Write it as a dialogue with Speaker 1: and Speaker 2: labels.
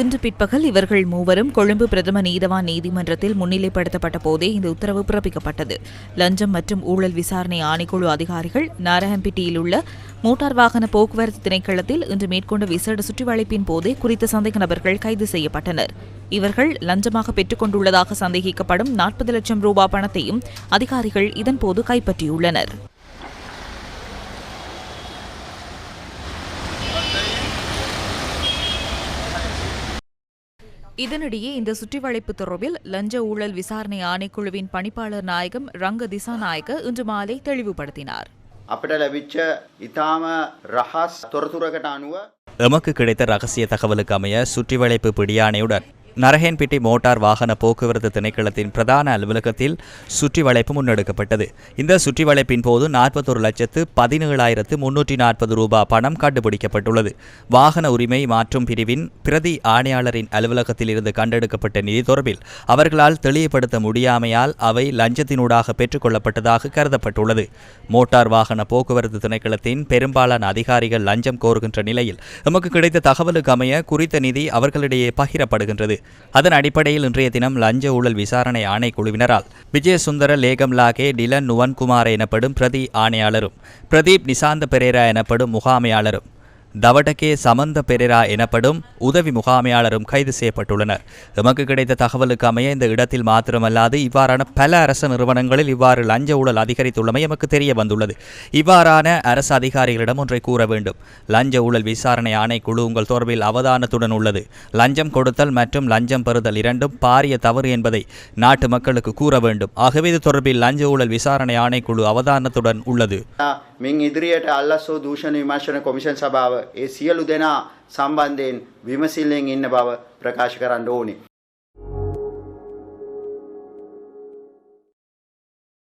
Speaker 1: இன்று பிற்பகல் இவர்கள் மூவரும் கொழும்பு பிரதம நீதவான் நீதிமன்றத்தில் முன்னிலைப்படுத்தப்பட்ட போதே இந்த உத்தரவு பிறப்பிக்கப்பட்டது. லஞ்சம் மற்றும் ஊழல் விசாரணை ஆணைக்குழு அதிகாரிகள் நாரஹம்பிட்டியில் உள்ள மோட்டார் வாகன போக்குவரத்து திணைக்களத்தில் இன்று மேற்கொண்ட விசேட சுற்றிவளைப்பின் போதே குறித்த சந்தேக நபர்கள் கைது செய்யப்பட்டனர். இவர்கள் லஞ்சமாக பெற்றுக் கொண்டுள்ளதாக சந்தேகிக்கப்படும் நாற்பது லட்சம் ரூபாய் பணத்தையும் அதிகாரிகள் இதன்போது கைப்பற்றியுள்ளனர். இதனிடையே இந்த சுற்றிவளைப்பு தொடர்பில் லஞ்ச ஊழல் விசாரணை ஆணைக்குழுவின் பணிப்பாளர் நாயகம் ரங்க திசாநாயக்க இன்று மாலை தெளிவுபடுத்தினார்.
Speaker 2: எமக்கு கிடைத்த ரகசிய தகவலுக்கு அமைய சுற்றிவளைப்பு பிடியாணையுடன் நரஹேன்பிட்டி மோட்டார் வாகன போக்குவரத்து திணைக்களத்தின் பிரதான அலுவலகத்தில் சுற்றி வளைப்பு முன்னெடுக்கப்பட்டது. இந்த சுற்றி வளைப்பின் போது நாற்பத்தொரு லட்சத்து பதினேழாயிரத்து முன்னூற்றி நாற்பது ரூபாய் பணம் கண்டுபிடிக்கப்பட்டுள்ளது. வாகன உரிமை மாற்றும் பிரிவின் பிரதி ஆணையாளரின் அலுவலகத்தில் இருந்து கண்டெடுக்கப்பட்ட நிதி தொடர்பில் அவர்களால் தெளிவுபடுத்த முடியாமையால் அவை லஞ்சத்தினூடாக பெற்றுக்கொள்ளப்பட்டதாக கருதப்பட்டுள்ளது. மோட்டார் வாகன போக்குவரத்து திணைக்களத்தின் பெரும்பாலான அதிகாரிகள் லஞ்சம் கோருகின்ற நிலையில் எமக்கு கிடைத்த தகவலுக்கு அமைய குறித்த நிதி அவர்களிடையே பகிரப்படுகின்றது. அதன் அடிப்படையில் இன்றைய தினம் லஞ்ச ஊழல் விசாரணை ஆணைக்குழுவினரால் விஜயசுந்தர லேகம் லாகே டிலன் நுவன்குமார் எனப்படும் பிரதி ஆணையாளரும் பிரதீப் நிசாந்த பெரேரா எனப்படும் முகாமையாளரும் தவடகே சமந்த பெரேரா எனப்படும் உதவி முகாமையாளரும் கைது செய்யப்பட்டுள்ளனர். எமக்கு கிடைத்த தகவலுக்கு அமைய இந்த இடத்தில் மாத்திரமல்லாது இவ்வாறான பல அரசு நிறுவனங்களில் இவ்வாறு லஞ்ச ஊழல் அதிகரித்துள்ளமை எமக்கு தெரிய வந்துள்ளது இவ்வாறான அரசு அதிகாரிகளிடம் ஒன்றை கூற வேண்டும். லஞ்ச ஊழல் விசாரணை ஆணைக்குழு உங்கள் தொடர்பில் அவதானத்துடன் உள்ளது. லஞ்சம் கொடுத்தல் மற்றும் லஞ்சம் பெறுதல் இரண்டும் பாரிய தவறு என்பதை நாட்டு மக்களுக்கு கூற வேண்டும். ஆகவே இது தொடர்பில் லஞ்ச ஊழல் விசாரணை ஆணைக்குழு அவதானத்துடன் உள்ளது.
Speaker 3: මින් ඉදිරියට අල්ලස්සෝ දූෂණ විමර්ශන කොමිෂන් සභාව ඒ සියලු දෙනා සම්බන්ධයෙන් විමසිල්ලෙන් ඉන්න බව ප්‍රකාශ කරන්න ඕනි.